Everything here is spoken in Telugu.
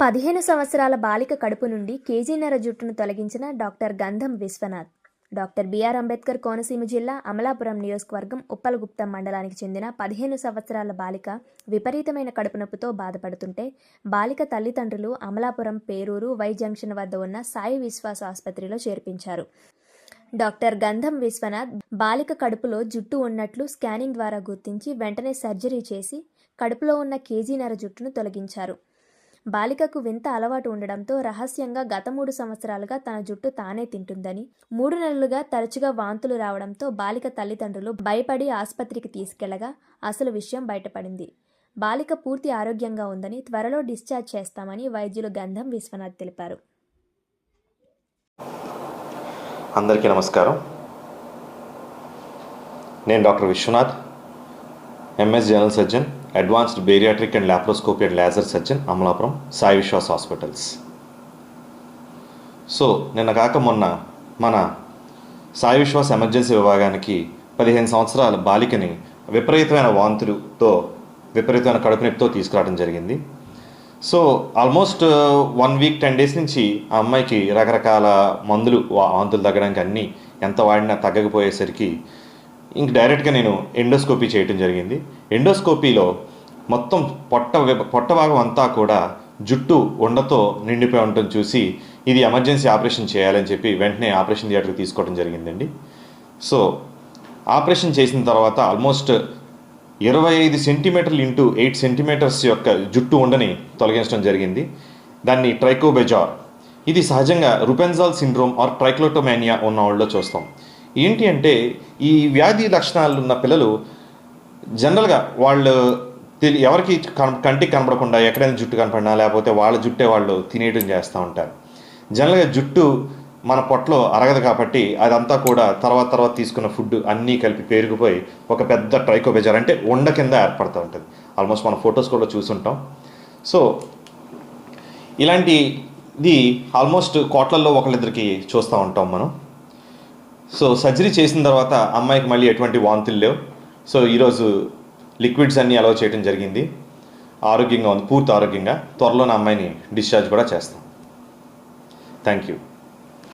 పదిహేను సంవత్సరాల బాలిక కడుపు నుండి కేజీన్నర జుట్టును తొలగించిన doctor Gandham Viswanath. Doctor BR Ambedkar Konaseema జిల్లా అమలాపురం నియోజకవర్గం ఉప్పలగుప్తం మండలానికి చెందిన పదిహేను సంవత్సరాల బాలిక విపరీతమైన కడుపు నొప్పితో బాధపడుతుంటే బాలిక తల్లిదండ్రులు అమలాపురం పేరూరు వై జంక్షన్ వద్ద ఉన్న సాయి విశ్వాస్ ఆసుపత్రిలో చేర్పించారు. డాక్టర్ గంధం విశ్వనాథ్ బాలిక కడుపులో జుట్టు ఉన్నట్లు స్కానింగ్ ద్వారా గుర్తించి వెంటనే సర్జరీ చేసి కడుపులో ఉన్న కేజీన్నర జుట్టును తొలగించారు. బాలికకు వింత అలవాటు ఉండడంతో రహస్యంగా గత మూడు సంవత్సరాలుగా తన జుట్టు తానే తింటుందని మూడు నెలలుగా తరచుగా వాంతులు రావడంతో బాలిక తల్లిదండ్రులు భయపడి ఆసుపత్రికి తీసుకెళ్ళగా అసలు విషయం బయటపడింది. బాలిక పూర్తి ఆరోగ్యంగా ఉందని త్వరలో డిశ్చార్జ్ చేస్తామని వైద్యులు గంధం విశ్వనాథ్ తెలిపారు. అందరికీ నమస్కారం. నేను doctor Viswanath MS general surgeon. Advanced bariatric and laparoscopy and laser surgeon Amalapuram Sai Viswas hospitals. So నిన్న కాక మొన్న మన సాయి విశ్వాస్ ఎమర్జెన్సీ విభాగానికి పదిహేను సంవత్సరాల బాలికని విపరీతమైన వాంతులతో విపరీతమైన కడుపు నొప్పితో తీసుకురావడం జరిగింది. So almost one week ten days నుంచి ఆ అమ్మాయికి రకరకాల మందులు వాంతులు తగ్గడానికి అన్నీ ఎంత వాడినా తగ్గకపోయేసరికి ఇంక డైరెక్ట్గా నేను ఎండోస్కోపీ చేయటం జరిగింది. ఎండోస్కోపీలో మొత్తం పొట్ట పొట్ట భాగం అంతా కూడా జుట్టు ఉండతో నిండిపోయి ఉండటం చూసి ఇది ఎమర్జెన్సీ ఆపరేషన్ చేయాలని చెప్పి వెంటనే ఆపరేషన్ థియేటర్కి తీసుకోవడం జరిగిందండి. సో ఆపరేషన్ చేసిన తర్వాత ఆల్మోస్ట్ ఇరవై ఐదు సెంటీమీటర్లు ఇంటూ ఎయిట్ సెంటీమీటర్స్ యొక్క జుట్టు ఉండని తొలగించడం జరిగింది. దాన్ని ట్రైకోబెజార్. ఇది సహజంగా రుపెన్జాల్ సిండ్రోమ్ ఆర్ ట్రైక్లోటోమానియా ఉన్న వాళ్ళలో చూస్తాం. ఏంటి అంటే ఈ వ్యాధి లక్షణాలు ఉన్న పిల్లలు జనరల్గా వాళ్ళు తెలి ఎవరికి కన కంటికి కనపడకుండా ఎక్కడైనా జుట్టు కనపడినా లేకపోతే వాళ్ళ జుట్టే వాళ్ళు తినేయడం చేస్తూ ఉంటారు. జనరల్గా జుట్టు మన పొట్టలో అరగదు కాబట్టి అదంతా కూడా తర్వాత తర్వాత తీసుకున్న ఫుడ్ అన్నీ కలిపి పేరుకుపోయి ఒక పెద్ద ట్రైకోబెజార్ అంటే ఉండ కింద ఏర్పడుతూ ఉంటుంది. ఆల్మోస్ట్ మన ఫొటోస్ కూడా చూసుంటాం. సో ఇలాంటిది ఆల్మోస్ట్ కోట్లల్లో ఒకళ్ళిద్దరికి చూస్తూ ఉంటాం మనం. సో సర్జరీ చేసిన తర్వాత అమ్మాయికి మళ్ళీ ఎటువంటి వాంతులు లేవు. సో ఈరోజు లిక్విడ్స్ అన్నీ అలౌ చేయడం జరిగింది. ఆరోగ్యంగా ఉంది పూర్తి ఆరోగ్యంగా. త్వరలో నా అమ్మాయిని డిశ్చార్జ్ కూడా చేస్తాం. Thank you.